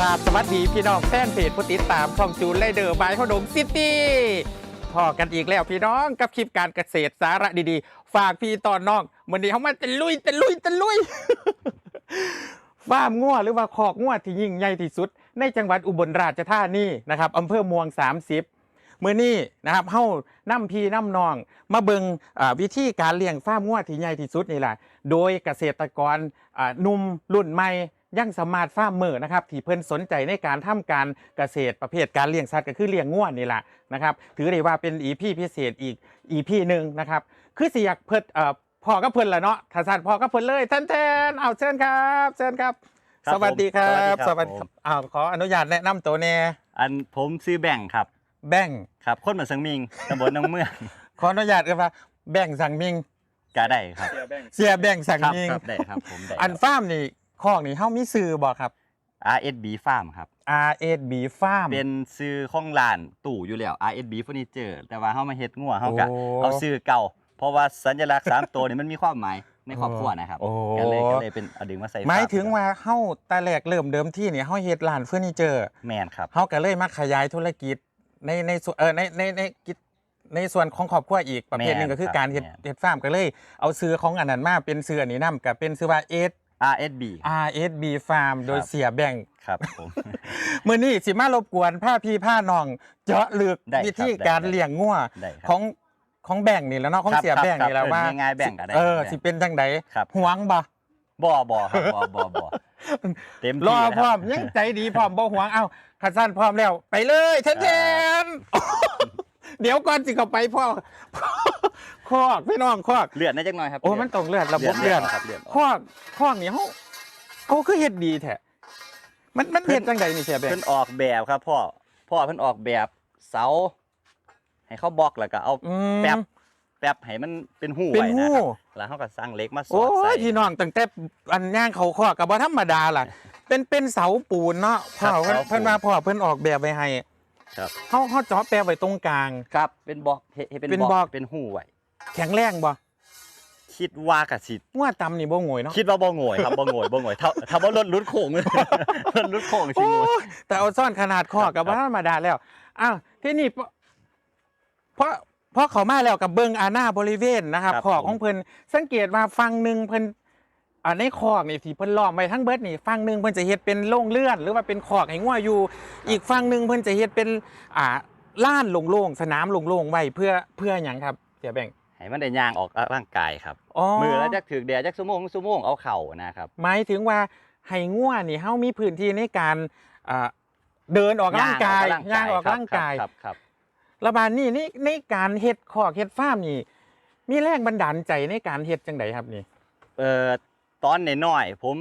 ราบสวัสดีพี่น้องแฟนเพจผู้ติดตามช่องจูนไลเดอร์บายขนมซิตี้พอกันอีกแล้วพี่น้องกับคลิปการเกษตรสาระดีๆ ฝากพี่ตอนน้องวันนี้เขามาตะลุยตะลุยตะลุยฟาร์มงัวหรือว่าคอกงัวที่ยิ่งใหญ่ที่สุด ในจังหวัดอุบลราชธานีนะครับอำเภอเมือง30 มื่อนี้นะครับเฮานํพี่นํน้อง มาเบิงอ่าวิธีการเลี้ยงฟาร์มงัวที่ใหญ่ที่สุดนี่แหละโดยเกษตรกรหนุ่มรุ่นใหม่ ยังสมาร์ทฟาร์มเมอร์นะครับที่เพิ่นสนใจในการทำการเกษตรประเภทการเลี้ยงสัตว์ก็คือเลี้ยงงัวนี่แหละนะครับถือได้ว่าเป็นอีพีพิเศษอีกอีพีหนึ่งนะครับคือสิอยากเพิ่นเอ่อพ่อก็เพิ่นละเนาะถ้าสัตว์พ่อก็เพิ่นเลยท่านแทนเอาเชิญครับเชิญครับ ครับสวัสดีครับ ผมสวัสดีครับผม อ้าวขออนุญาตแนะนำตัวแน่อันผมซื้อแบ่งครับ แบงค์ครับ คนเหมือนสังมิงตำบลหน้องเมือง ขออนุญาตกันว่าแบงค์สั่งมิง ก็ได้ครับ เสียแบงค์สั่งครับมิง ครับได้ครับผมได้อันฟาร์มนี่ คอกนี่เฮามีซื้อบ่ครับ RSB Farm ครับ RSB Farm เป็นซื้อของร้านตู่อยู่แล้ว RSB Furniture แต่ว่าเฮามาเฮ็ดงัวเฮาก็โอ้เอาซื้อเก่า เพราะว่าสัญลักษณ์สามตัวนี่มันมีความหมายในครอบครัวนะครับโอ้ก็เลยก็เลยเป็นเอาดึงมาใส่หมายถึงว่าเฮาแต่แรกเริ่มเดิมที่นี่เฮาเฮ็ดร้านเฟอร์นิเจอร์แมนครับเฮาก็เลยมาขยายธุรกิจในในส่วนเออในในในกิจในส่วนของครอบครัวอีกประเภทหนึงแม่นก็คือครับการเฮ็ดแม่นเฮ็ดฟาร์มก็เลยเอาซื้อของอันนั้นมาเป็นซื้ออันนี้นํก็เป็นซื้อว่า S RSB RSB Farm โดยครับเสียแบงค์ครับผมมื้อนี้สิมารบกวนผ้าพี่ผ้าน้อง เจาะลึกได้ครับวิธีการได้เลี้ยงงัวได้ครับของของแบ่งค์นี่แหล้วเนาะของครับเสียแบ่งค์นี่แหล้วครับว่าเออง่ายๆแบ่งค์ก็ได้เออแบ่งค์สิเป็นจังไดครับหวงบ่บ่บ่ครับบ่บ่บ่เต็มรที่อนะพร้อคมบยังใจดีพร้อมบ่หวงเอ้าขัดสั้นพร้อมแล้ว ไปเลยแทนแทนเดี๋ยวก่อนสิเข้าไปพ่อ คอกพี่น้องคอก เลือดได้จักหน่อยครับโอ้มันต้องเลือดระบบเลือดครับเลือดคอกคอกนี่เฮาเขาคือเฮ็ดดีแท้มันมันเฮ็ดจังไดนี่เสียแบ่งเพิ่นออกแบบครับพ่อพ่อเพิ่นออกแบบเสา ให้เขาบล็อกแล้วก็เอาอืมแป๊บแป๊บให้มันเป็นหูเป็นไว้หูนะครับแล้วเขาก็สร้างเหล็กมาสอโอ้ดใส่ยพี่น้องตั้งแต่อันย่างเขาคอกก็บ่ธรรมดาล่ะ เป็นเป็นเสาปูนเนาะพ่อเพิ่นเพิ่นว่าพ่อเพิ่นออกแบบไว้ให้ครับเฮาเฮาเจาะแปะไว้ตรงกลางครับ เป็นบล็อกเฮ็ดให้เป็นเป็นบบล็ล็ออกกเป็นหูไว้ แข็งแรงบ่คิดว่ากะสิงัวตำนี่บ่โงวยเนาะคิดว่าบ่โง่ครับบ่โง่บ่โง่ถ้าถ้าบ่ลดลุดโค้งลดลุดโค้งสิโอ้โง่ยแต่เอาซ่อนขนาดคอกับครับว่าธรรมดาแล้วอ้าวที่นี่เพราะเพราะเขามาแล้วกับเบิงอาณาบริเวณนะครับคอกของเพิ่นสังเกตว่าฟังหนึ่งเพิ่นอ่าในคอกนี่ที่เพิ่นล้อมไว้ทั้งเบิดนี่ฟังหนึ่งเพิ่นจะเฮ็ดเป็นโล่งเลื่อน หรือว่าเป็นคอกให้งัวอยู่ อีกฟังหนึ่งเพิ่นจะเฮ็ดเป็นอ่าล้านโล่งๆสนามโล่งๆไว้เพื่อเพื่อหยังครับเสียแบ่ง ให้มันได้ย่างออกร่างกายครับอ๋อมือแล้วจักถึกแดดจักชั่วโมงชั่วโมงเอาเข่านะครับ หมายถึงว่าให้งัวนี่เฮามีพื้นที่ในการอ่าเดินออกร่างกายย่างออกร่างกายครับครับระบาดนี่นี่ในการเฮ็ดคอกเฮ็ดฟาร์มนี่ มีแรงบันดาลใจในการเฮ็ดจังไดครับนี่เอ่อตอนน้อยๆผม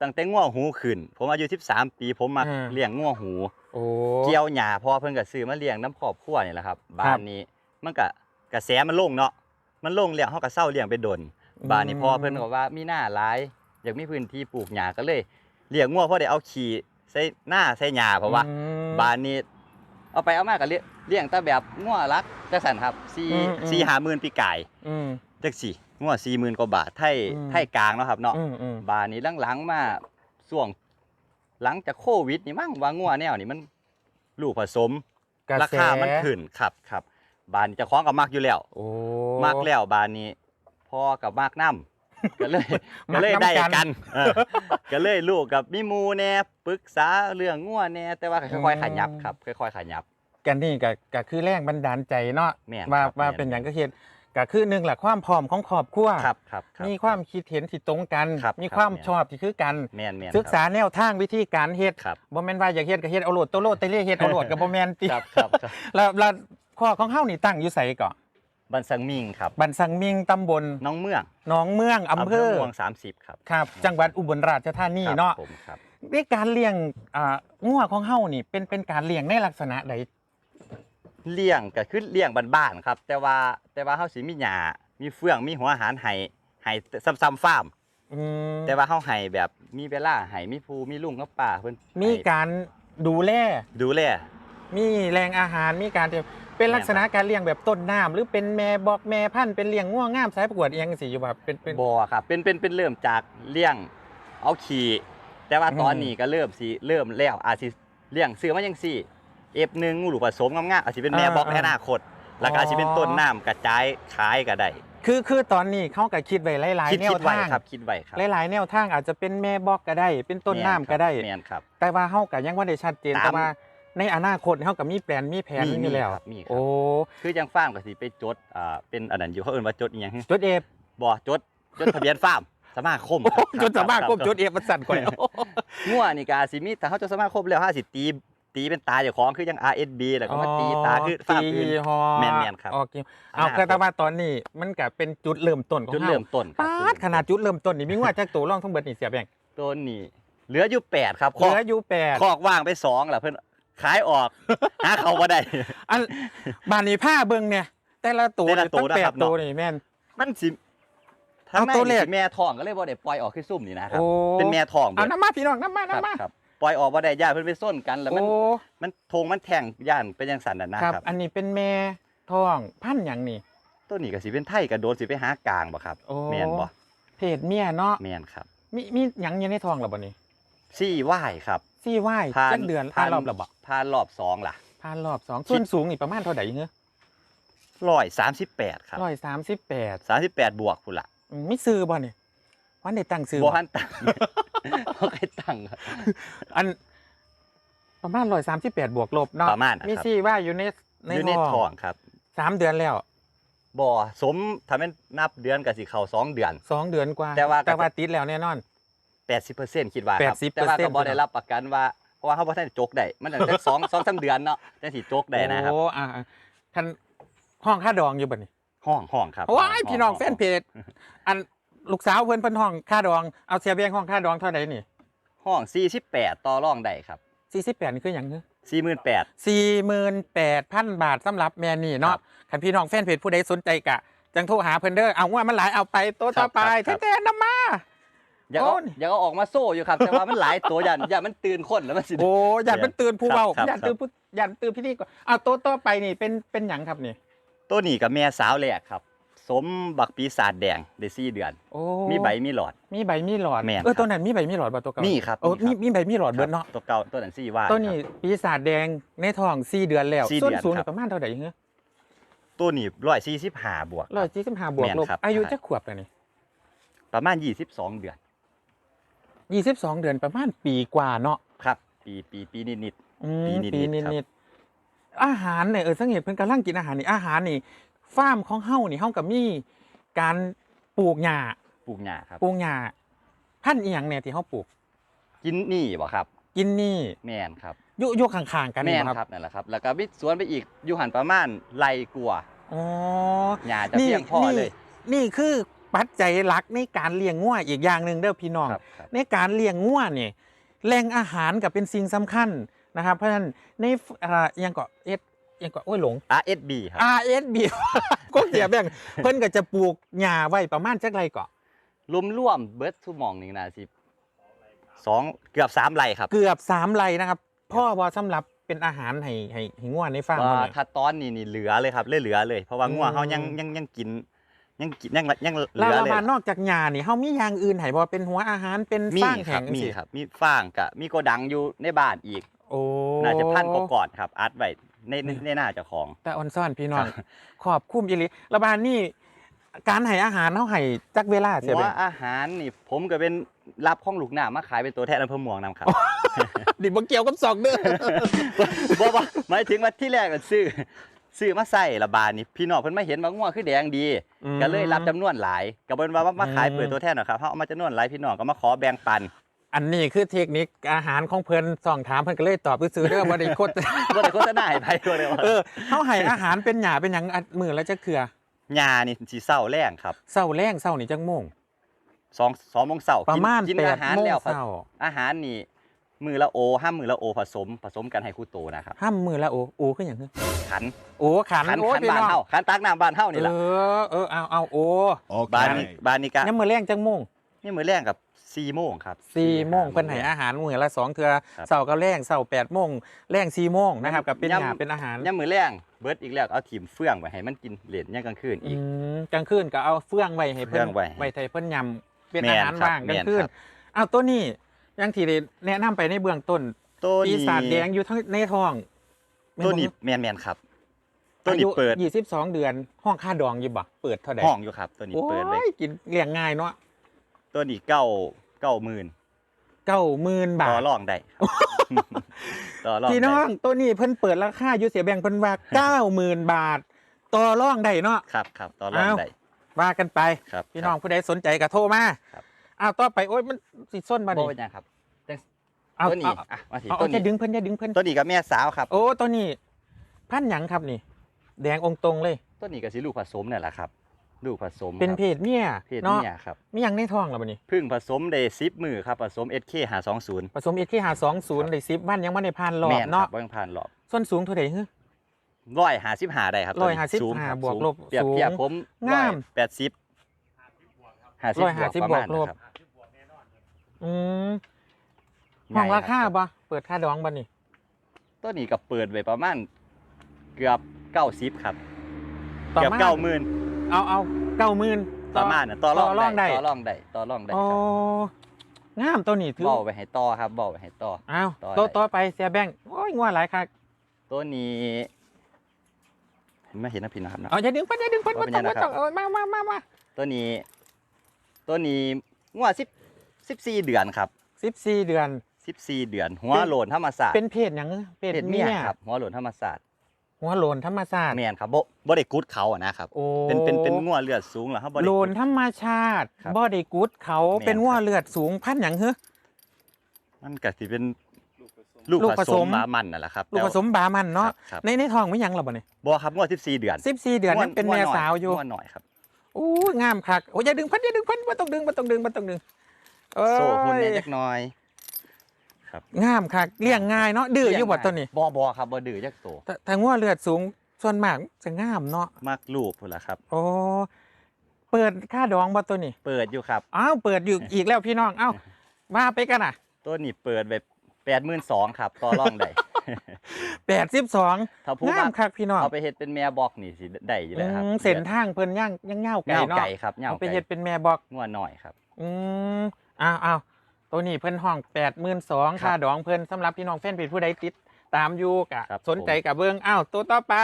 ตั้งแต่งัวหูขึ้น ผมอายุ13 ปีผมมาอ่าเลี้ยงงัวหูโอ้เกี่ยวหญ้าพอเพิ่นก็ซื้อมาเลี้ยงน้ำครอบครัวนี่แหละครับบ้านนี้มันก็กระแสมันลงเนาะ มันลงแล้วเฮาก็เศร้าเลี้ยงไปดนบ้านนี้พอเพิ่นก็ว่ามีหน้าหลาย อยากมีพื้นที่ปลูกหญ้าก็เลยเลี้ยงงัวพอได้เอาขี้ใส่หน้าใส่หญ้าเพราะว่าอืมบ้านนี้ เอาไปเอามาก็เลี้ยงเลี้ยงแต่แบบงัวรักจังซั่นครับอืมอืม4 4 5หมื่นปีกายอืมจักสี่งัว40,000กว่าบาทไทยอืมไทยกลางเนาะครับเนาะอืมอืมบานนี้หลังๆมาช่วงหลังจากโควิดนี่มั้งว่างัวแนวนี่มันลูกผสมกระราแสคามันขึ้นครับครับ บานนี้เจะคล้าของกับมักอยู่แล้วโอ้มักแล้วบานนี้พอกับมักน้ำก็เลยมัก็กเลยนำได้กันกันเออก็เลยลูกกับมิมูแน่ปรึกษาเรื่องงัวแน่แต่ว่าค่อยๆขยับครับค่อยๆขยับ กันนี่ก็ก็คือแรงบันดาลใจเนาะแม่นว่าครับว่าแม่น เป็นหยังก็เฮ็ดก็คือหนึ่งแหละความพร้อมของครอบครัวครับครับครับ มีความคิดเห็นที่ตรงกัน ครับมีครับความแม่นชอบที่คือกัน แม่นแม่นศึกษาแนวทางวิธีการเฮ็ดครับบ่แม่นว่าอยากเฮ็ดก็เฮ็ดเอาโลดโตโลดเตเล่เฮ็ดเอาโลดก็บ่แม่นติครับครับครับ แล้วแล้ว ข้อของเฮานี่ตั้งอยู่ไสก่อบันสังมิงครับบันสังมิงตำบลน้องเมืองหนองเมืองอำเภอม่วง30ครับครับ จังหวัดอุบลราชธานีครับเนาะผมครับในการเลี้ยงอ่างัวของเฮานี่เป็นเป็นการเลี้ยงในลักษณะใดเลี้ยงก็คือเลี้ยงบ้านๆครับ แต่ว่าแต่ว่าเฮาสิมีหญ้ามีเฟืองมีหัวอาหารให้ให้ซ้ำๆฟาร์มอืมแต่ว่าเฮาให้แบบมีเวลาให้มีผู้มีลุงกับป้าเพิ่นมีให้การดูแล ดูแล มีแรงอาหารมีการเตรียม เป็นลักษณะการเลี้ยงแบบต้นน้ำหรือเป็นแม่บอกแม่พันธุ์เป็นเลี้ยงง่วงงามสายประกวดเอียงสิอยู่แบบเป็นเป็น บ่ครับเป็นเป็นเป็นเริ่มจากเลี้ยงเอาขี่แต่ว่าอืมตอนนี้ก็เริ่มสิเริ่มแล้วอาจสิเลี้ยงซื้อมาจังซี่ F1 งูหลูกผสมงามๆอาจสิเป็นแม่อ่าบอกในอ่าอนาคตแล้วก็อาจสิเป็นต้นน้ำกระจายขายก็ได้คือคือตอนนี้เขาก็คิดไว้หลายคิดๆแนคิวดไว้ทางครับคิดไว้ครับหลายๆแนวทางอาจจะเป็นแม่บอกก็ได้ เป็นต้นน้ำก็ได้ แม่นครับ แต่ว่าเขาก็ยังว่าได้ชัดเจนตาม แต่ว่า ในอนาคตเขาก็มีแผนมีแผนมีอยู่แล้วมีครับมีครับ โอ้คือจังฟาร์มก็สิไปจดอ่าเป็นอันนั้นอยู่เขาเอิ้นว่าจดอีหยังจดเอฟบ่จดจดทะเบียนฟาร์มสมาคมครับ จดสามารถคควบบจดเอฟมันสั่นกว่างัวนี่ก็สิมีแต่เขาจะสมาคมแล้วห้าสิตีตีเป็นตาเจ้าของคือยัง RSB แล้วก็มาตีตาคือฟาร์มอื่น ฮอแม่นๆครับ โอเคเอาคือแต่ว่าตอนนี้มันก็เป็นจุดเริ่มต้นของจุดเฮาเริ่มต้นครับปาดขนาดจุดเริ่มต้นนี่มีว่าจากตัวร่องทั้งเบิดนี่เสียแบ่งต้นนี่เหลืออยู่แปดครับเหลืออยู่แปดคอกว่างไปสองแล้วเพิ่น ขายออก หาเขาบ่ได้ อันบานนี้ผ้าเบิ่งเนี่ย แต่ละตัวแต่ละตัวตั้งแปนะครัดบตัวเนาะนี่แม่น มันสิเอาทั้งในตัวแรนี่ก สิแม่ทองก็เลยบ่ได้ปล่อยออกคือซุ่มนี่นะครับ โอ้เป็นแม่ทองเอาเบิดน้ำมาพี่น้องน้ำมาครับน้ำมาครับปล่อยออกบ่ได้ย่าเพิ่นไปส้นกันแล้วมันโอ้มันทงมันแทงย่านเป็นจังสันน่ะนะครับ อันนี้เป็นแม่ท้องพันธุ์หยังนี่ต้นนี้ก็สิเป็นไทยกระโดดสิไปหากลางบ่ครับโอ้แม่นบ่เพศเมียเนาะแม่นครับมีมีหยังอยู่ในท้องหรอบ่นี่ซี่ว่ายครับ ซี่ว่ายผ่านจักเดือนผ่านรอบระบ่ผ่านรอบสองล่ะผ่านรอบสองส่วนสูงนี่ประมาณเท่าใดเงี้ยร้อยสามสิบแปดครับร้อยสามสิบแปดสามสิบแปดบวกพุ่นละมีซื้อบ่นี่วันได้ตั้งซื้อบ่บ่ทันตังค์บ่เคยตังค์ครับอันประมาณร้อยสามสิบแปดบวกลบเนาะประมาณนะครับมีซี่ว่ายอยู่ในในอยู่ในท้ท้อองงครับสามเดือนแล้วบ่สมถ้าแม่นนับเดือนก็สิเข้าสองเดือนสองเดือนกว่า แต่ว่าแต่ว่าติดแล้วแน่นอน 80%คิดว่าครับ80%แต่ว่าก็บ่ได้รับประกันว่าเพราะว่าเฮาบ่ทันได้จกได้มันตั้งแต่สองสองสามเดือนเนาะจังสิจกได้นะครับโอ้อ่าอ่าท่านห้องค่าดองอยู่บ่นี่ห้องห้องครับว้ายห้พี่น้องห้แฟนเพจอันลูกสาวเพิ่นเพิ่นห้องค่าดองเอาเสียเบี้ยห้องค่าดองเท่าใดนี่ห้อง48ต่อรองได้ครับ48นี่คือหยังคือ48,000 48,000บาทสำหรับแม่นี่เนาะครับคันพี่น้องแฟนเพจผู้ใดสนใจกะจังโทรหาเพิ่นเด้อเอาว่ามันหลายเอาไปโตะต่อไปครับครับแท้ๆนำมา อยากเอาโอ้ย อยากเอาออกมาโซ่อยู่ครับ แต่ว่ามันหลายตัวยันยันมันตื่นคนแล้วมันสิ โอ้อย่าเป็นตื่นผู้เว้าครับอย่าตื่นผู้อย่าตื่นพิธีก่อนเอาโตะต่อไปนี่เป็นเป็นหยังครับนี่ ตัวนี้กับแม่สาวแรกครับ สมบักปีศาจแดงได้สี่เดือน โอ้มีใบมีหลอด มีใบมีหลอดแม่นเออครับตัวนั้นมีใบมีหลอดบ่ตัวเก่ามีมีครับโอ้มีมีครับ มีใบมีหลอดเบิดเนาะตัวเก่าตัวนั้นสี่ว่า ตัวนี้ครับปีศาจแดงในท้อง4เดือนแล้วสี่ส่วนเดือนสูงครันี่บประมาณเท่าใดเงี้ยตัวนี้ร้อยสี่สิบห้าบวกร้อยสี่สิบห้าบวกแม่นลบครับ อายุใช่จะขวบแล้วนี่ประมาณยี่สิบสองเดือน ยี่สิบสองเดือนประมาณปีกว่าเนาะครับ ปีปีปีนิดนิด อืมปีนิดๆปีนิดครับ นิดอาหารเนี่ยเออสังเกตเพิ่นกำลังกินอาหารนี่อาหารนี่ฟาร์มของเฮานี่เฮากับมีการปลูกหญ้าๆปลูกหญ้าครับ ปลูกหญ้าพันธุ์อีหยังเนี่ยที่เฮาปลูก กินนี่บ่ครับ กินนี่แม่นครับอยู่อยู่ข้างๆกันแม่นี่นบ่ครับนั่นแหละครับ แล้วก็วิสวนไปอีกอยู่หันประมาณไรกลัวาอ๋อ หญ้าจะเพียงพอเลย นี่นี่คือ ปัจจัยหลักในการเลี้ยงงัวอีกอย่างหนึ่งเด้อพี่น้อง ครับครับ ในการเลี้ยงงัวเนี่ยแหล่งอาหารกับเป็นสิ่งสำคัญนะครับเพราะฉะนั้นในอ่าอิหยังก็เอสยังก็โอ้ยหลง RSB ครับ RSB ก็เสียแบ่งเพิ่นก็จะปลูกหญ้าไว้ประมาณจักไรก่อรวมร่วมๆเบิร์ดทุกหมองนี่นะสิสองเกือบสามไรครับเกือบ3ไรนะครับพ่อว่าสำหรับเป็นอาหารให้ให้ให้งัวในฟาร์มว่าเฮาเนี่ย ถ้าตอนนี้นี่เหลือเลยครับเลยเหลือเลย เพราะว่างัวอืม เขายังยังยังกิน ยังกินยังยังเหลืแล้วอเราเลยมานอกจากหญ้านี่เฮามีอย่างอื่นให้บ่เป็นหัวอาหารเป็นมีฟางคแข็รับงมีสิครับ มีฟางกับมีโกดังอยู่ในบ้านอีก โอ้น่าจะพันกว่าก่อนครับอัดไว้ในในในหน้าเจ้าของ แต่ออนซ่อนพี่น้องครับขอบคุ้มอีหลีระบานนี่การให้อาหารเฮาให้จักเวลาเสียหัวแบ่งอาหารนี่ผมก็เป็นรับของลูกหน้ามาขายเป็นตัวแทนอำเภอเมืองนำครับดิบ่เกี่ยวกับสองเด้อบ่บ่หมายถึงว่าที่แรกก็ซื้อ ซื้อมาใส่ละบาทนี่พี่น้องเพิ่นมาเห็นว่างัวคือแดงดีอืมก็เลยรับจำนวนหลายก็เป็นว่ามาขายอืมเปิดตัวแทนเนาะครับเฮาเอามาจำนวนหลายพี่น้องก็มาขอแบ่งปันอันนี้คือเทคนิคอาหารของเพิ่นส่องถามเพิ่นก็เลยตอบซื่อๆเด้อบ่ได้โคตรบ่ได้โฆษณาให้ไผก็เลยว่าเออเฮาให้อาหารเป็นหญ้าเป็นหยังอัดมื้อละจักเทื่อหญ้านี่สิเศร้าแรงครับเช้าแรงเช้านี่จักโมง2 2โมงเช้าประมาณกินแปอาดหารโมงแล้วครับเช้าอาหารนี่ มือละโอห้ามมือละโอผสมผสมกันให้คู่โตนะครับห้ามมือละโอโอคืออย่างคือขันโอขันขันโอ้ขันพี่บ้านน้องเฮาขันตักน้ำบ้านเฮานี่แหละเออเออเอาเอาโอบ้านนี้ Okay. บ้านนี้ก็ยังมือแรงจังโมงนี่มือแรงกับ4โมงครับ สี่โมงห้าเพิ่นให้อาหารมื้อละสองเทื่อครับเสาร์กับแรงเสาร์แปดโมงแรงสี่โมงนะครับกับเป็นย่ำหยาเป็นอาหารย่ำมือแรงเบิดอีกแล้วเอาถิ่มเฟื่องไว้ให้มันกินเหรียญย่างกลางคืนอือีกมกลางคืนก็เอาเฟื่องไว้ให้เพิ่เฟื่นองไว้ไว้ให้เพิ่นยำเป็นแม่อานหารครับว่างกลางแม่นคืนครับอ้าวตัวนี้ อยังที่ได้แนะนำไปในเบื้องต้นตัวปีนี้ศาจแดงอยู่ทั้งในท้องตัวนี้แมนแมนครับ ตัวอานี้ยุเปิด ยี่สิบสองเดือนห้องค่าดองอยู่บ่เปิดเท่าใดห้องอยู่ครับ ตัวนี้โอ้เปิดเลยยกินเลี้ยงง่ายเนาะตัวนี้เก้าเก้าหมื่นเก้าหมื่นบาต่อท รองได้ครับต่อรองพี่ได้น้องตัวนี้เพิ่นเปิดราคาอยู่เสียแบ่งเพิ่นว่าเก้าหมื่นบาท ต่อรองได้เนาะ ครับครับต่อรองอ้าว ได้ว่ากันไป ครับพี่น้องผู้ใดสนใจก็โทรมาครับ อ้าวต่อไปโอ้ยมันสิส้นคมารับดิโบเป็นยังครับจังเอาตัวนี้เอาอะมาสิเอาตัเอาวจะนี้ดึงเพิ่นจะดึงเพิ่นตัวนี้กับแม่สาวครับ โอ้ตัวนี้ พันหยังครับนี่ แดงองค์ตรงเลยตัวนี้ก็สิลูกผสมนี่นแหละครับ ลูกผสมเป็นครับเพศเมียเพศเนาะเมียครับมีหยังในท้องแล้วบัดนี้พึ่งผสมได้สิบมือครับผสม SK หาสองศูนย์ผสมเอทีหาสองศูนย์เลยซิวันยังไม่ได้ผ่านรอแม่บนครัเนาะบเบิ่งผ่านรอบส่วนสูงเท่าไหร่ฮึ ร้อยหาสิบหาได้ครับตัวนี้155สูงครับบวกสูงลบเปรียบสูงเทียบผมงาม แปดสิบห้าสิบร้อยห้าสิบบวกประมาณบวกลบนะครับ อืมห้องราคาง่ยบบ่เปิดค่าดองบ่นี่ตัวนี้ก็เปิดไว้ประมาณเกือบเก้าสิบครับต่อเกือบมาเก้าหมื่นเอาเอาเก้าหมื่นประมาณน่ะต่อรองต่อรองได้ได้ต่อรองได้ต่อรองได้โอ้ครับงามตัวนี้ถือเบาไปให้ต่อครับเบาไปให้ต่ออ้าวต่อตัวได้ต่อไปเสียแบงค์โอ้ยงัวหลายคักตัวนี้เห็นไหมเห็นนะพี่นะครับนะเอาอย่าดึงเพิ่นอย่าดึงเพิ่นว่าบ่เป็นต้องยังไงบ่ต้องครับเอามามามามาตัวนี้ ตัวนี้งวดสิบ สิบสี่เดือนครับ14เดือนสิบสี่เดือน หัวเป็นโหลนธรรมศาสตร์เป็นเพศหยังเพศเพศเมีเมียยครับหัวโหลนธรรมศาสตร์หัวโลนธรรมชาติแมนครับบ่บ่ได้กุดเขาอะนะครับโอ้เป็นเป็นเป็นงัวเลือดสูงเหรอครับบ่ได้โลกุนด ธรรมชาติครับบ่ได้กุดเขาแม่นเป็นงัวครับ เลือดสูงพันหยังเฮ้อ มันก็สิเป็นลูกลูกผผสสม มหมามันนั่นแหละครับลูกผสมบามันเนาะครับในในท้องไม่ยังหรอบ่เนี่ยบ่ครับงวด14 เดือนสิบสี่เดือนยังเป็นแม่สาวอยู่งวดหน่อยครับโอ้ยงามคักโอ้ยอย่าดึงพันอย่าดึงพันบ่ต้องดึงบ่ต้องดึงบ่ต้องดึง เอ้ยโซ่หุ่นเนี่ยเล็กน้อยครับงามคักเลี้ยงง่ายเนาะดื้ออยู่บ่ตัวนี้บ่บ่ครับบ่ดื้อจักโตแต่ถ้างัวเลือดสูงส่วนมากจะงามเนาะมักลูกพุ่นล่ะครับ โอ้เปิดค่าดองบ่ตัวนี้ เปิดอยู่ครับอ้าวเปิดอยู่อีกแล้วพี่น้องเอ้ามาไปกันอะ ตัวนี้เปิดแบบ82,000ครับต่อรองได้82ถ้าผู้งามว่าคักพี่น้องเอาไปเฮ็ดเป็นแม่บอกนี่สิได้อยู่แล้วครับอืมเส้นทางเพิ่นย่างยังเง่าวไก่เงาเนาะไก่ครับเงาเอาไปไก่เฮ็ดเป็นแม่บอกงัวหน่อยครับ อืม อ้าวอ้าวตัวนี้เพิ่นห้องแปดหมื่นสองครับค่าดองเพิ่นสำหรับพี่น้องแฟนเพจผู้ใดติดตามอยู่กะครับสนใจกับเบิ้งอ้าวตัวต่อไป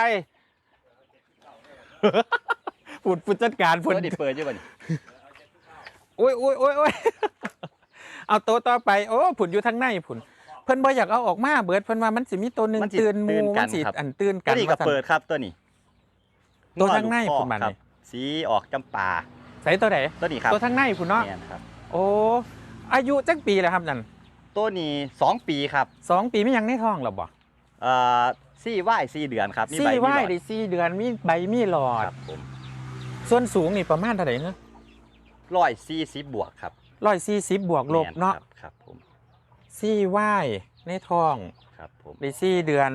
ผุดผู้จัดการตัเพิ่นวนี้เปิดอยู่บ่นี่โอ้ยโอ้ยโอ้ยโอ้ย เอาตัวต่อไป โอ้ผุดอยู่ทางในผุนเพิ่นบ่อยากเอาออกมาเบิดเพิ่นว่ามันสิมีตัวหนึงมันสิตื่นหมูตื่นกัมันนสิครับ อันตื่นตักัวนนี้ก็ว่าซั่น เปิดครับตัวนี้ตัวทางในงัวลูกประมาณคอกนี้ครับ สีออกจำปา ใส่ตัวไหนตัวนี้ครับตัวทางในผุนเนาะเนี่ยครับ โอ้อายุจักปีแล้วครับนั่นตัวนี้สองปีครับสองปีไม่ยังในท้องหรอบ่เอ่อซี่ว่ายซี่เดือนครับมีซี่ใบมีหลว่ายอดได้สี่เดือนมีใบมีหลอดครับผมส่วนสูงนี่ประมาณเท่าไหร่เนาะร้อยซี่สิบบวกครับร้อยสี่สิบบวกลบแม่เนาะครับครับผมซี่ว่ายในท้องครับผม ได้สี่เดือน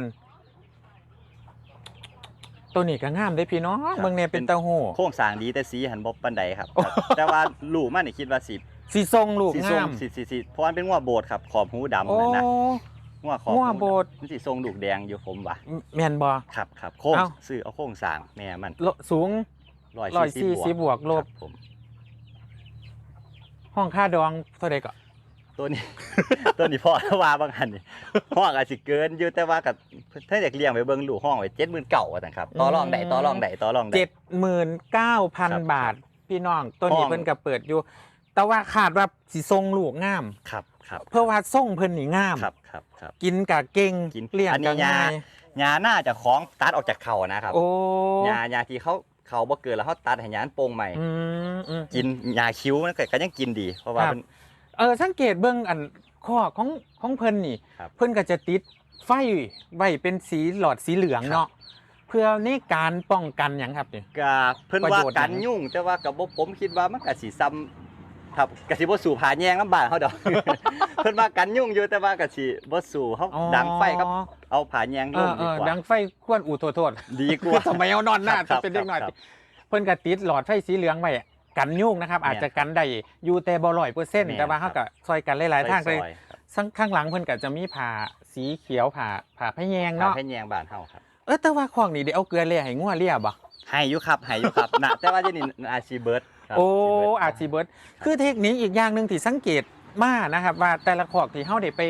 ตัวนี้ก็งามได้อพี่น้องครับเมืองเนี่ยเป็นเต้าหู้โค้งสร้างดีแต่สีหันบปันใดครับโอ้แต่ว่าลูกมันนี่คิดว่าสิ สีทรงลูกสีงาส้มมสีสีสีเพราะมันเป็นงัวโบดครับขอบหูดำโอ้ นั่นนะงัวขอบงัวหูโบด มันสีทรงลูกแดงอยู่ผมว่ะแมนบอ ครับครับโค้งเอ้า ซื้อเอาโค้งสร้างแม่มันสูง ร้อยร้อยสี่สี่สิบบวกลบ ครับผม ห้องค่าดองเท่าไหร่ก็ ตัวนี้ ตัวนี้พ่อว่าบางหันนี่ห้องอาจสิเกินอยู่แต่ว่ากับถ้าอยากเลี้ยงไปเบิ่งลูกห้องไว้เจ็ดหมื่นเก่าว่าซั่นครับต่อรองได้ต่อรองได้ต่อรองได้ เจ็ดหมื่นเก้าพันครับบาท พี่น้องตัวนี้ห้อง เพิ่นก็เปิดอยู่ แต่ว่าขาดว่าสีทรงลูกงาม ครับครับเพื่อว่าทรงเพิ่นนี่งาม ครับครับครับกินกะเก่งกินเลี้ยงอันนี้กะง่ายยาหน้าจะของตัดออกจากเข่านะครับโอ้ยายาที่เขาเขาบ่เกิดแล้วเขาตัดให้ยานโป่งใหม่อืมอืมกินยาคิ้วมันก็ก็ยังกินดี เพราะว่าครับมันเออสังเกตเบิ่งอันข้อของของเพิ่นนี่ครับเพิ่นก็จะติดไฟไว้เป็นสีหลอดสีเหลืองครับเนาะเพื่อในการป้องกันหยังครับเนี่ยก็เพิ่นประว่าโยชน์กันหยังยุ่งแต่ว่ากับผมคิดว่ามันก็สิซ้ำ ครับกะสิบ่สู่ผาแยงน้ำบานเขาดอก เพิ่นว่ากันยุ่งอยู่แต่ว่ากะสิบ่สู่เขาอ๋อ ดังไฟกับ เอาผาแยงเอลงอเอดีอกว่าดังไฟควนอู่โทษโทษดีกคือว่า สมัยเอานอนหน้าครัจะบเป็นเด็กน้อย ครับ เพิ่นก็ติดหลอดไฟสีเหลืองไว้กันยุ่งนะครับ อาจจะกันได้อยู่แต่บ่ร้อยเปอร์เซ็นต์แม่นแต่ว่าครัเขาบก็ซอยกันหลายๆทางซเลยอยๆครับข้างข้างหลังเพิ่นก็จะมีผ่าสีเขียวผ่าผ่าพะแยงผาเนาะแยงบานเฮาครับ เออแต่ว่าของนี่ได้เอาเกลือแล่ให้งัวเลียบ่ ให้อยู่ครับให้อยู่ครับนะแต่ว่าเดี๋ยวนี้อาชีเบิร์ด ครับโอ้ชีเบิร์ดอาจีเบิร์ดคือเทคนิคอีกอย่างหนึ่งที่สังเกตมานะครับว่าแต่ละขอกที่เฮาได้ไป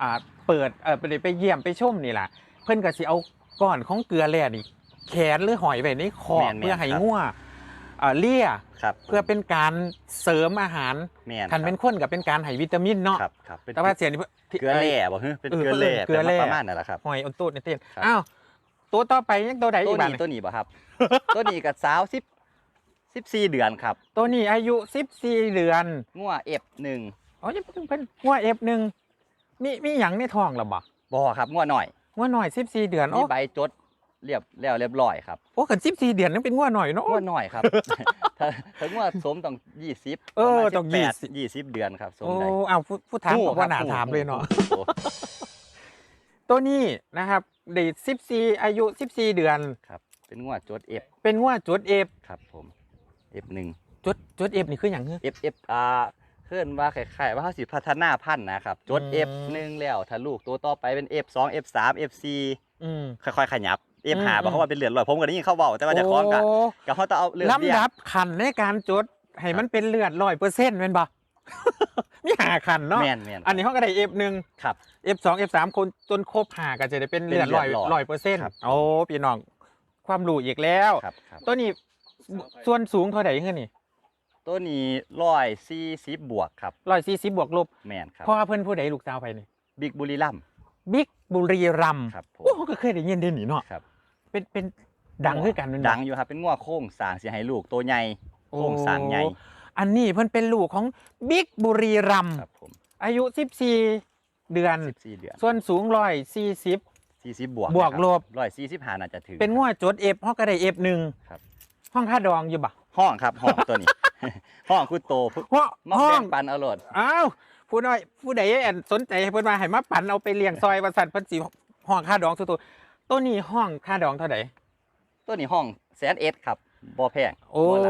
อ่าเปิดเออไปได้ไปเยี่ยมไปชมนี่ล่ะ เพิ่นก็สิเอาก้อนของเกลือแล่นี่แขนหรือหอยไว้ในขอกแม่นๆเพื่อให้ครับ งัวอ่าเลี่ยครับเพื่อเป็นการเสริมอาหารแม่นคันเป็นคนกับเป็นการให้วิตามินเนาะครับครับเป็นแต่ว่าเสียนี่เกลือแร่บ่ฮึเป็นเออเกลือแร่เกลือแร่ ประมาณนั่นแหละครับ หอยอนตูดในเต้นครับ อ้าวตัวต่อไปยังตัวใดตัอีวกบ้างนี้ตัวนี้บ่ครับ ตัวนี้ก็สาว10 14 เดือนครับตัวนี้อายุ 14 เดือนงัว F1 อ๋อยังเพิ่งเป็นงัว F1 มีมีหยังในท้องหรอบ่บ่ครับงัวหน่อยงัวหน่อย 14 เดือนมีโอ้ใบจดเรียบแล้วเรียบร้อยครับโอ้ขัน14 เดือนนั่นเป็นงัวหน่อยเนาะ งัวหน่อยครับ ถ้าถ้างัวสมต้อง20เออประมาณต้อง18 20เดือนครับสมโอ้ได้เอาผู้ผู้ถามบอกว่าหนาถามเลยเนาะตัวนี้นะครับเด็ก14 อายุ 14 เดือนครับเป็นงัวจด F เป็นงัวจุด F ครับผม F1 จุดจุด F นี่คืออย่างเงี้ย F F อ่าเคลื่อนว่าคล้ายๆว่าเขาสิพัฒนาพันธุ์นะครับจด อืม F1 แล้วถ้าลูกตัวต่อไปเป็น F2 F3 F4 อืม ค่อยๆขยับ F5 อืมบอกเขาว่าเป็นเหลือดลอยผมก็ได้ยินเขาบอกแต่ว่าจะคล้องกับโกับเขาต้องเอาเลือดเลี้ยลำดังบขันในการจดให้มันเป็นเลือดร้อยเปอร์เซ็นต์เป็นบ่ มีหาขันเนาะแม่นแม่นอันนี้เขาก็ได้ F หนึ่ง ครับ F สอง F สามคนจนครบหาก็จะได้เป็นเลือดเป็นเลืร้ออยดร้อยร้อยเปอร์เซ็นต์ครับ โอ้พี่น้องความรู้อีกแล้ว ครับครับ ตัวนี้ ส่วนสูงเท่าไหร่เงี้ยนี่ตัวนี้ร้อยสี่สิบบวกครับร้อยสี่สิบบวกลบแม่นครับพ่อเพื่อนผู้ใดลูกสาวไปนี่บิ๊กบุรีรัมย์บิ๊กบุรีรัมย์ครับผมโอ้ก็เคยได้ยินเด่นนี่เนาะครับเป็นเป็นดังคือกันเป็นบ่ดังอยู่ครับเป็นงัวโค้งสร้างสิให้ลูกตัวใหญ่โค้งสร้างใหญ่โอ้อันนี้เพิ่นเป็นลูกของบิ๊กบุรีรัมย์ครับผมอายุ14เดือน14เดือน ส่วนสูงร้อยสี่สิบ40บวกบวกลบร้อยสี่สิบห้าน่าจะถึงเป็นงวดจดเอฟห้องก็ได้เอฟหนึ่งครับ ห้องค่าดองอยู่บ่ห้องครับห้องตัวนี้ ห้องคือโตผู้ห้องมาห้อแบ่งงปันเอาโลดอ้าวผู้น้อยผู้ใดแอนสนใจให้เพิ่นมาให้มาปั่นเอาไปเลี้ยงซอยวันสันเพิ่นสิห้องค่าดองสุดตัวตัวนี้ห้องค่าดองเท่าไหร่ตัวนี้ห้องแสนเอ็ดครับบ่แพงโอ้ยหล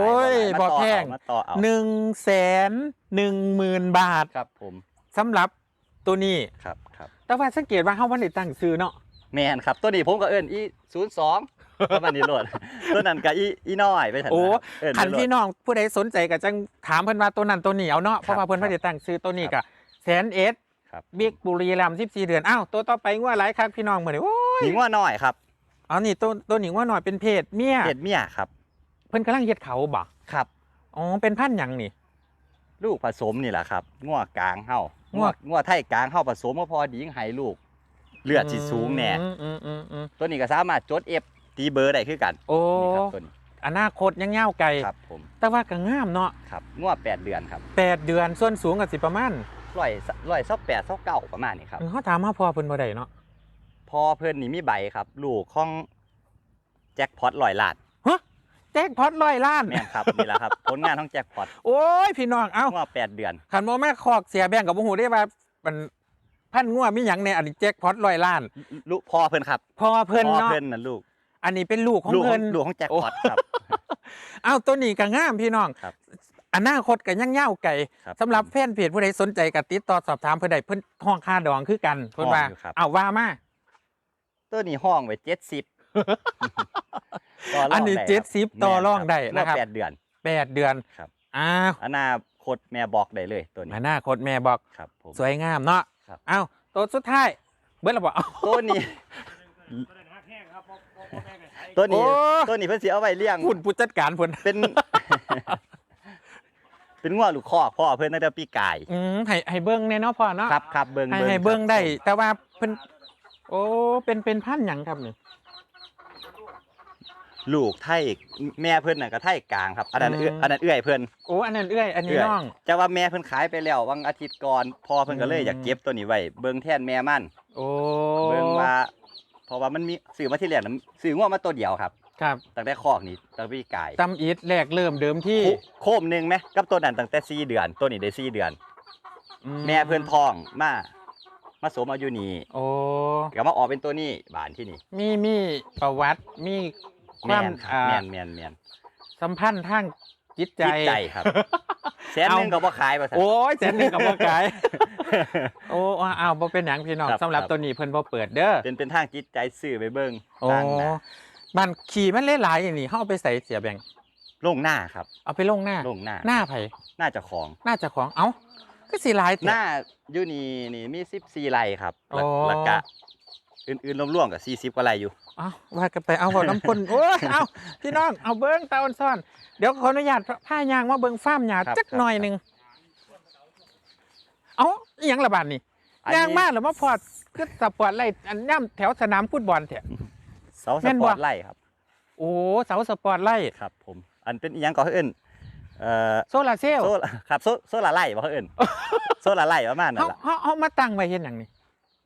าบ่แพงมาต่อเอาหนึ่งแสนหนึ่งหมื่นบาทครับผมสำหรับตัวนี้ครับครับแต่ว่าสังเกตว่าเฮาบ่ได้ตั้งชื่อเนาะแมนครับ ตัวนี้ผมก็เอิ้นอีศูนย์สอง ประมาณนี้โลดตัวนั้นก็อีอีน้อยไปถันโอ้นะครับเอิ้นขันไปโลดพี่น้องผู้ใดสนใจก็จังถามเพิ่นว่าตัวนั้นตัวนี้เอาเนาะเพราะว่าเพิ่นครับบ่ได้ตั้งชื่อตัวนี้ครัก็บแสนเอ็ดครับ บิ๊กบุรีรัมย์14 เดือนอ้าวตัวต่อไปว่าหลายครับพี่น้องเหมือนโอ้ยหนิงว่าน้อยครับอ๋อนี่ตัวตัวหนิงว่าหน่อยเป็นเพศเมียเห็ดเมียครับเพิ่นกำลังเฮ็ดเขาบ่ครับ อ๋อเป็นพันธุ์หยังนี่ ลูกผสมนี่แหละครับงัวกลางเฮางัวงัวไทยกลางเฮาผสมมาพอดีให้ลูก เลือดสิสูงแน่ อืมอืมอืมอืมตัวนี้ก็สามารถจดเอฟ ตีเบอร์ได้คือกันโอ้นี่ครับตัวนี้อนาคตยังยาวไกลครับผมแต่ว่าก็งามเนาะครับงัวแปดเดือนครับ8เดือนส่วนสูงก็สิประมาณร้อยร้อยเศร้าแปดเศร้าเก้าประมาณนี้ครับเฮาถามมาพอเพิ่นบ่ได้เนาะพอเพื่อนนี่มีใบครับ ลูกของแจ็คพอตลอยลาดฮะแจ็คพอตร้อยล้านแม่นครับนี่แหละครับ ผลงานของแจ็คพอตโอ้ยพี่น้องเอ้างัวแปดเดือนคันบ่แม่คอกเสียแบ่งกับบ่ฮู้ได้ว่ามันพันงัวมีหยังในอันนี้แจ็คพอตร้อยล้าน ลูกพ่อเพื่อนครับพอเพิ่นพ่อเนาะเพื่อนนะลูก อันนี้เป็นลูกของลูกขอเพิ่งนลูกของแจ็คพอตครับอ้าวตัวนี้ก็งามพี่น้องครับอนาคตก็ยังยาวไกลครับสำหรับแฟนเพจผู้ใดสนใจก็ติดต่อสอบถามเพื่อใดเพิ่นห้องค่าดองคือกันเพิ่นว่าห้องอยู่ครับอ้าวว่ามา ตัวนี้ห้องไว้เจ็ดสิบอันนี้เจ็ดสิบต่อรองได้นะครับแปดเดือน แปดเดือนครับ อ้าวอนาคตแม่บอกได้เลยตัวนี้อนาคตแม่บอก ครับผม สวยงามเนาะครับอ้าวตัวสุดท้ายเบิดและบ่เอาตัวนี้ ตัวนี้โอ้ ตัวนี้เพิ่นสิเอาไว้เลี้ยง พุ่นผู้จัดการเพิ่นเป็น เป็นงัวลูกคอกพ่อเพิ่นตั้งแต่ปีกาย อืมให้ให้เบิ่งแน่เนาะพ่อเนาะครับครับเบิ่งให้เบิ่งให้เบิ่งครับได้ แต่ว่าเพิ่นโอ้เป็นเป็นพันธุ์หยังครับนี่ ลูกไทยแม่เพิ่นน่ะก็ไทยกลางครับอันนั้นอืมเอื้ออันนั้นเอื้อยเพิ่น โอ้อันนั้นเอื้อย อันนี้เอื้อย น้อง แต่ว่าแม่เพิ่นขายไปแล้ววันอาทิตย์ก่อนพ่อเพิ่นก็เลยอืม อยากเก็บตัวนี้ไว้เบิ่งแทนแม่มันโอ้เบิ่งว่า เพราะว่ามันมีซื้อมาที่แรกน่ะซื้องัวมาตัวเดียวครับครับตั้งแต่คอกนี่ตั้งแต่ปีกายตำอิดแรกเริ่มเดิมที่โคโคมหนึงไหมกับตัวนั้นตั้งแต่4เดือน ตัวนี้ได้4เดือน อืแม่เพื่อนท้องมามาสวมเอาอยู่นี่โอ้ก็มาออกเป็นตัวนี้บานที่นี่มีมีประวัติมีคแม่วามนครับอ่าแม่นแม่นแม่นสัมพันธ์ทาง จิตใจจิตใจครับแสนหนึงก็บ่ขายว่าซั่นโอ้ยแสนหนึ่งกับบ่ขายโอ้อ้าวอ้าวบ่เป็นหยังพี่น้องครับสำหรับครับตัวนี้เพิ่นบ่เปิดเด้อเป็นเป็นทางจิตใจซื้อไปเบิ่งโอ้ทางหน้ามันขี่มันหลายๆอย่างนี้เฮาเอาไปใส่เสียแบ่งลงหน้าครับ เอาไปลงหน้าลงหน้าหน้าไผหน้าเจ้าของหน้าเจ้าของเอ้าก็สิหลายหน้าอยู่นี่นี่มี14ไร่ครับแล้วอ๋อแล้วก็ อื่นๆรวมๆก็40กว่าไร่อยู่เอ้าว่ากันไปเอาเว้าน้ำคนโอ้ยเอ้าพี่น้องเอาเบิ่งตาออนซ่อน เดี๋ยวขออนุญาตพายางมาเบิ่งฟาร์มหญ้าครับจักครับหน่อยหนึงเอ้าอีหยังละบาดนี่อันนี้ยางมาแล้วมาพอดคือสปอร์ตไลท์อันย่ำแถวสนามฟุตบอลแท้เสาแม่สนปบ่อร์ตไล่ครับ โอ้เสาสปอร์ตไลท์ครับ ผม อันเป็นอีหยังก็เอิ้นเอ่อโซลาร์เซลล์โซครับโซโซลาไล่บ่เขาเอิ้นโซลาไล่ประมาณนั้นเฮาล่ะเฮาเฮามาตั้งไว้เฮ็ดหยังนี่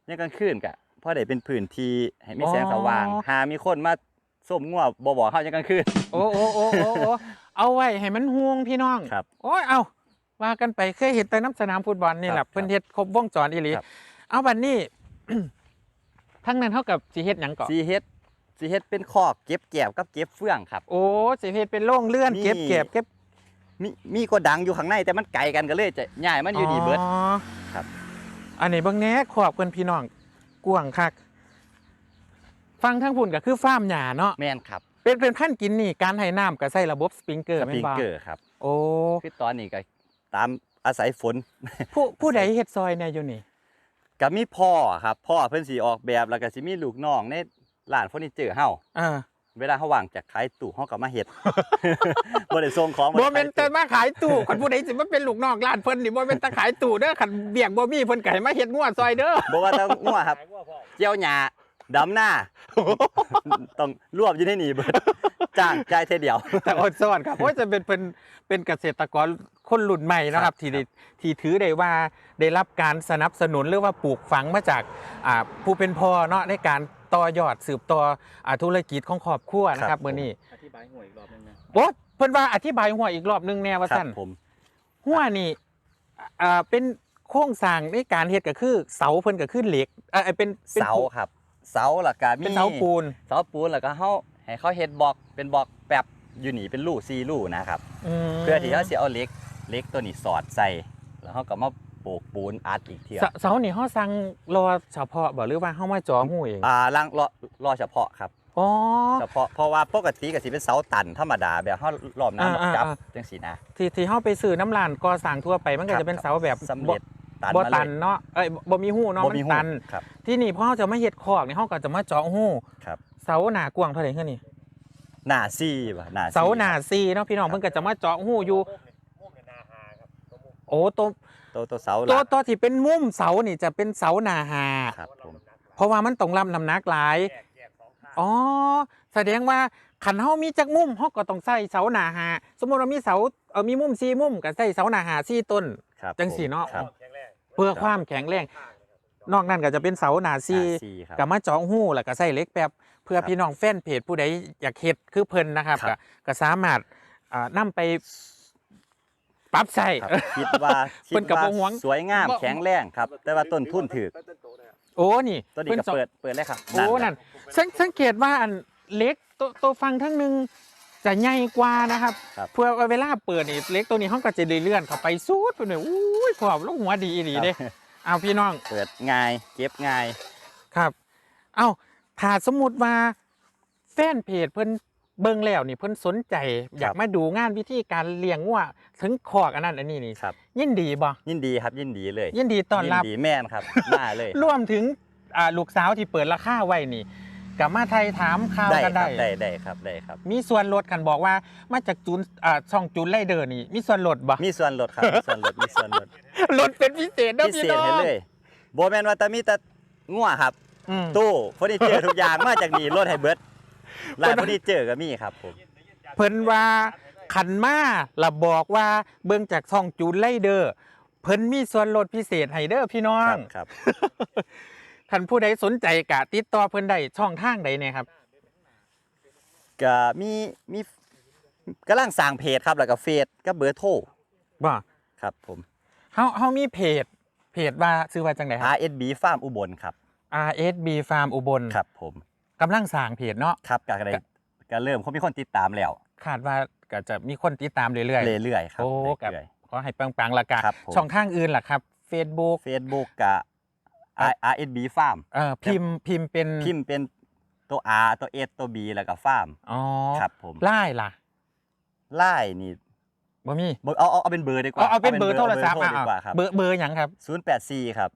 ยังกลางคืนก็ พอได้เป็นพื้นที่ให้มีอ๋อแสงสว่างหามีคนมาส้มงัวบ่บ่เฮายังกลางคืน โอ้โอ้โอ้โอ้โอ้เอาไว้ให้มันห่วงพี่น้องครับโอ้ยเอาว่ากันไปเคยเห็นแต่น้ำสนามฟุตบอลนี่แหครัละบเพิ่นเฮ็ดครบวงจรอีหลีครับ เอาบัดนี้ ทั้งนั้นเท่ากับสิเฮ็ดหยังก่อนสีเฮ็ดสีเฮ็ดเป็นคอกเก็บแก็บกับเก็บเฟื่องครับ โอ้สิเฮ็ดเป็นโล่งเลื่อนนี่ เก็บเก็บเก็บมีมีก็ดังอยู่ข้างในแต่มันไกลกันก็เลยจะย้ายมันอยู่นี่เบิด อ๋อครับ อันนี้เบิ่งแหน่ขอบเพิ่นพี่น้อง กว้างคักฟังทั้งพุ่นก็คือฟาร์มหญ้าเนาะแม่นครับเป็นเป็นพันธุ์กินนี่การให้น้ำก็ใช้ระบบสปริงเกอร์สแม่ปรินงบ่เกอร์ครับโอ้คือตอนนี้ก็ตามอาศัยฝน ผู้ผู้ใดเฮ็ดซอยเนี่ยอยู่นี่ ก็มีพ่อครับ พ่อเพิ่นสิออกแบบแล้วก็สิมีลูกน้องในร้านเฟอร์นิเจอร์เฮาเออ เวลาเฮาว่างจากขายตู้เฮาก็มาเฮ็ด บ่ได้ส่งของบ่ได้แม่นขายแต่ตู้มาขายตู้คนผู้ใดสิมาเป็นลูกน้องร้านเพิ่นนี่บ่แม่นแต่ขายตู้เด้อคันเบียกบ่มีเพิ่นก็ให้มาเฮ็ดงัวซอยเด้อบ่ว่าแต่งัวครับ เจียวหญ้าดำหน้า ต้องรวบอยู่ในนี่เบิดจ้างจ่ายเท่ยเดียว แต่อดซ่อนครับเพราะจะเป็นเป็นเป็นเกษตรกรคนรุ่นใหม่นะคครัรับบที่ได้ที่ถือได้ว่าได้รับการสนับสนุนหรือว่าปลูกฝังมาจากอ่าผู้เป็นพ่อเนาะในการ ต่อยอดสืบต่ออ่าธุรกิจของครอบครัวนะคครัรับบ มื้อนี้อธิบายหวยอีกรอบนึงนะ โอ้เพิ่นว่าอธิบายหัวอีกรอบนึงแน่ว่าครัซั่นผมหัวนี่อ่าเป็นโครงสร้างในการเฮ็ดก็คือเสาเพิ่นก็คือเหล็กเอ่อเป็นป็นเสาครับ เสาแล้วก็มีเป็นเสาปูนเสาปูนแล้วก็เฮาให้เขาเฮ็ดบล็อกเป็นบล็อกแป๊บอยู่นี่เป็นรูสี่รูนะครับ มเพื่อที่เขาสิเอาเหล็กเหล็กตัวนี้สอดใส่แล้วเขาก็มา โปกปูนอัดอีกเทียเสาเสานี่เฮาสั่งรอเฉพาะบ่หรือว่าเฮามาจ่อหูเองอ่าล่างรอรอเฉพาะครับ อ๋อ เฉพาะเพราะว่าปกติก็สิเป็นเสาตันธรรมดาแบบเฮารอบน้ำอ่าจับอ่า จังซี่นะ ที่ที่เฮาไปซื้อน้ำร้านก่อสร้างทั่วไปมันก็จะเป็นเสาแบบสำเร็จตันบ่มาตันเลยเนาะเอ้ยบ่มีหูเนาะบ่มันมีหูตัน ครับ ที่นี่พอเฮาจะมาเฮ็ดคอกนี่เฮาก็จะมาเจาะหูครับ เสาหน้ากว้างเท่าไหร่คือนี่ หน้าซี่ป่ะหน้าซี่ เสาหน้าซี่เนาะพี่น้องเพิ่นก็จะมาเจาะหูอยู่ โอ้ตัว ตัวตัวเสาหตัวลักตัวที่เป็นมุมเสานี่จะเป็นเสาหน้าหาครับผมเพราะว่ามันต้องรับน้ำหนักหลายอ๋อแสดงว่าคันเฮามีจักมุมเฮาก็ต้องใส่เสาหน้าหาสมมุติว่ามีเสาเออมีมุม4มุมก็ใส่เสาหน้าหา4ต้น ครับจังสิเนาะ ครับเพื่อความแข็งแรง นอกนั้นก็จะเป็นเสาหนาหซีน้าซี่ครับกับมาเจองหู้แล้วก็ใส่เหล็กแป๊บเพื่อครับพี่น้องแฟนเพจผู้ใดอยากเฮ็ดคือเพิ่นนะครับครัก็บก็สามารถอ่านํไป ปรับใส่ ครับคิดว่าคิเพิ่ดนก็บ่ว่าหวงสวยงามบ่แข็งแรงครับ แต่ว่าต้นทุนถือโอ้นี่ตัวนี้พิ่ก็สอนเปิดเปิดเลยครับโอ้นั่นสังสังเกตว่าอันเล็กตัวตัวฟังทั้งหนึงจะใหญ่กว่านะครับ ครับ เพื่อเวลาเปิดนี่เล็กตัวนี้เฮาก็จะได้เลื่อนเข้าไปซูดไปหน่อยอุ้ยขอบลูกหัวดีอีหลีเด้ครับเอาพี่น้องเปิดง่ายเก็บง่าย ครับ เอ้าถ้าสมมุติว่าแฟนเพจเพิ่น เบิ่งแล้วนี่เพิ่นสนใจ อยากมาดูงานวิธีการเลี้ยงวัวถึงคอกอันนั้นอันนี้นี่ครับยินดีบ่ยินดีครับยินดีเลย ยินดีต้อนรับยินดีแม่นครับมาเลยรวมถึงอ่าลูกสาวที่เปิดราคาไว้นี่กับมาไทยถามข่าวได้กันครัได้บได้ได้ครับได้ครับ มีส่วนลดกันบอกว่ามาจากจูนอ่าช่องจูนไรเดอร์นี่มีส่วนลดบ่มีส่วนลดครับมีส่วนลดมีส่วนลดลดเป็นพิเศษเด้อพิพี่เศษน้องให้เลยโบแมนว่าแต่มีแต่งัวครับอืมตู้เฟอร์นิเจอร์ทุกอย่างมาจากนี่ลดให้เบิด ร้านเฟอร์นิเจอร์ก็มีครับผม เพิ่นว่าขันมาละบอกว่าเบิ่งจากช่องจูนไรเดอร์ เพิ่นมีส่วนลดพิเศษให้เด้อพี่น้อคง รับครับคันผู้ใดสนใจกะติดต่อเพิ่นได้ช่องทางใดเนี่ยครับ ก็มีมีกำลังสร้างเพจครับแล้วก็เฟซกับเบอร์โทรบ่ครับผม เฮาเฮามีเพจ เพจว่าชื่อว่าจังไดครับ RSB Farm อุบลครับ RSB Farm อุบล ครับผม กำลังสร้างเพจเนาะ ครับก็ได้ก็เริ่มเขามีคนติดตามแล้ว คาดว่าก็จะมีคนติดตามเรื่อยเรื่อยๆครับโอ้กับเรื่อยๆขอให้ปังๆละกันครับผมช่องทางอื่นล่ะครับ Facebook ๆ Facebook กับ RSB Farm เอ่อพิมพ์พิมพ์เป็นพิมพ์เป็นตัว R ตัว S ตัว B แล้วก็ฟาร์มอ๋อครับผมไล่ล่ะไล่นี่บ่มีบ่เอาเอาเอาเป็นเบอร์ดีกว่าเอาเอาเป็นเบอร์โทรศัพท์เบออะร์โทรดีกว่าครับเบอร์เบอร์หยังครับ 084 ครับ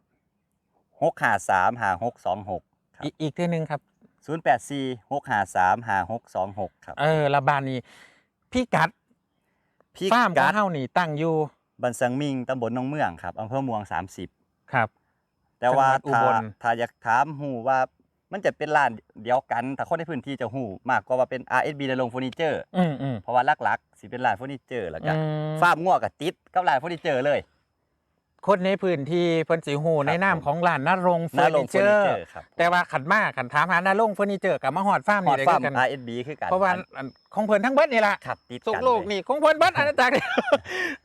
653 5626ครับอีกอีกเทื่อนึงครับ 084 653 5626 ครับ เออละบานนี้พี่กัดพี่ฟาร์มขกัองดเฮานี่ตั้งอยู่บันสังมิงตำบลหนองเมืองครับอำเภอเมือง 30 ครับ แต่ว่าจังหวัดอุถ้าบล ถ้าอยากถามหูว่ามันจะเป็นร้านเดียวกัน ถ้าคนในพื้นที่จะหูมากกว่าว่าเป็น RSB ในโรงเฟอร์นิเจอร์ อืมอืมเพราะว่าหลักๆสิเป็นร้านเฟอร์นิเจอร์แล้วก็อืมฟาร์มงัวกับติดกับร้านเฟอร์นิเจอร์เลย คนในพื้นที่เพิ่นสิฮู้ในนามผมของร้านนรงเฟหอน้าร์โรนิงเฟเจออร์นิร์เจอร์ครับแต่ว่าขันมาขันถามหาหน้าโรงเฟอร์นิเจอร์กับมาฮอดฟาร์มฮอนี่ดได้ฟาคืร์มอกัน RSB คือกันเพราะว่าอันของเพิ่นทั้งเบิดนี่ล่ะครับติดสุกกันโลกเลยนี่ของเพิ่นเบิดอาณาจักร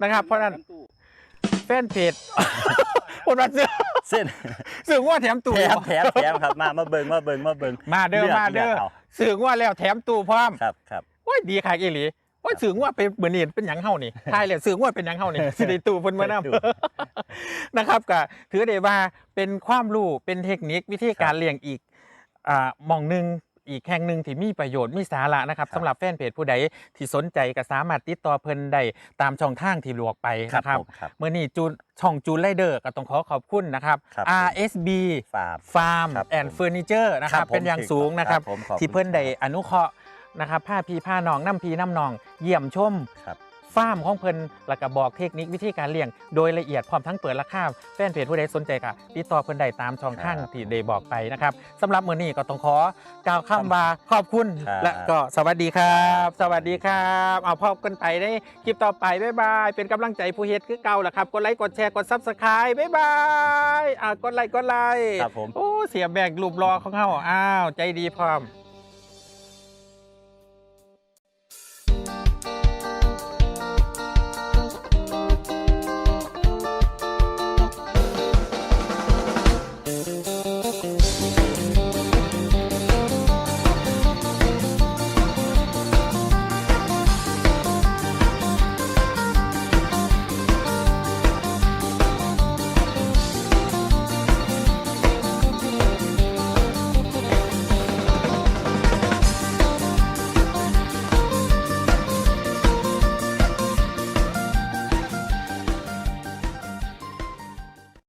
นะครับ เพราะฉะนั้นแฟนเพจคนว่าซื้อเส้นซื้อว่าแถมตู้แถมแถมแถมครับมามาเบิ่งมาเบิ่งมาเบิ่งมาเด้อลืกมาเด้อลืกาซื้อว่าแล้วแถมตู้พร้อมครับครับว้ยดีค่ะอีหลี ว้ยซื้อว่าเป็นเหมือนนี่เป็นหยังเฮานี่ทายแล้วซื้อว่าเป็นหยังเฮานี่ สิได้ตู้เพิ่นมานํตู้นะครับก็ถือได้ว่าเป็นความรู้เป็นเทคนิควิธีการครับเลี้ยงอีกอ่าหมองหนึ่งอีกแห่งหนึ่งที่มีประโยชน์มีสาระนะครับครับสำหรับแฟนเพจผู้ใดที่สนใจก็สามารถติดต่อเพิ่นได้ตามช่องทางที่บอกไปนะครับผมครับ เมื่อนี้จูนช่องจูนไรเดอร์ก็ต้องขอขอบคุณนะครับ ครับ RSB ฟาร์ม Farm ครับ and ผม Furniture นะครับผมเป็นอย่างสูงนะครับ ผมขอบคุณที่เพิ่นได้อนุเคราะห์ นะครับผ้าพีผ้าน้องน้ำพีน้ำนอง เยี่ยมชมครับ ฟาร์มของเพิ่นแล้วก็บอกเทคนิควิธีการเลี้ยง โดยละเอียดพร้อมทั้งเปิดราคาแฟนเพจผู้ใดสนใจก็ติดต่อเพิ่นได้ตามช่องทางครับที่ได้บอกไปนะครับสำหรับมื้อนี้ก็ต้องขอกล่าวคำว่าขอบคุณ ครับ และก็สวัสดีครับครับสวัสดีครับ เอาพบกันไปในคลิปต่อไปบ๊ายบาย เป็นกำลังใจผู้เฮ็ดคือเก่าแหละครับ กดไลค์กดแชร์กด Subscribe บ๊ายบายอ่ากดไลค์กดไลค์ ครับผม โอ้ เสียแบกรูปรอของเฮาอ้าว ใจดีพร้อม